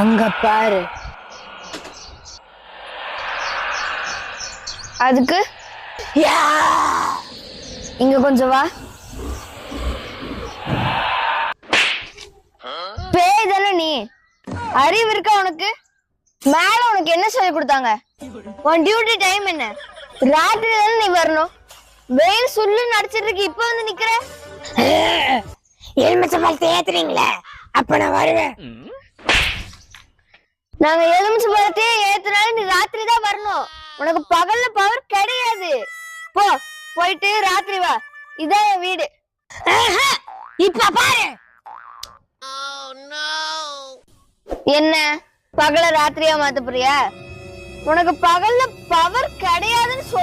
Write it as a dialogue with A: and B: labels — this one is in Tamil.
A: அங்க பாரு.
B: அதுக்கு?
A: யா!
B: இங்க கொஞ்சம் வா. பேய் தானே நீ? அறிவு இருக்கா உனக்கு? மேல உனக்கு என்ன சொல்லி கொடுத்தாங்க? உன் டியூட்டி டைம் என்ன? ராத்திரி தானே நீ வரணும். வெயில் சுள்ளு நடிச்சிட்டு இருக்கு இப்ப வந்து நிக்கிற?
A: எலுமிச்சை பழத்தை ஏத்துறீங்களே அப்ப நான் வருவேன்.
B: நாங்க எலுமிச்சு பழத்தையே ஏத்துனாலும் நீ ராத்திரி தான் வரணும். உனக்கு பகல்ல பவர் கிடையாது. போ போயிட்டு ராத்திரி வா. இதான் என் வீடு!
A: இப்ப பாரு.
B: என்ன? பகல ராத்திரியா மாத்த போறியா? உனக்கு பகல்ல பவர் கிடையாதுன்னு சொல்லி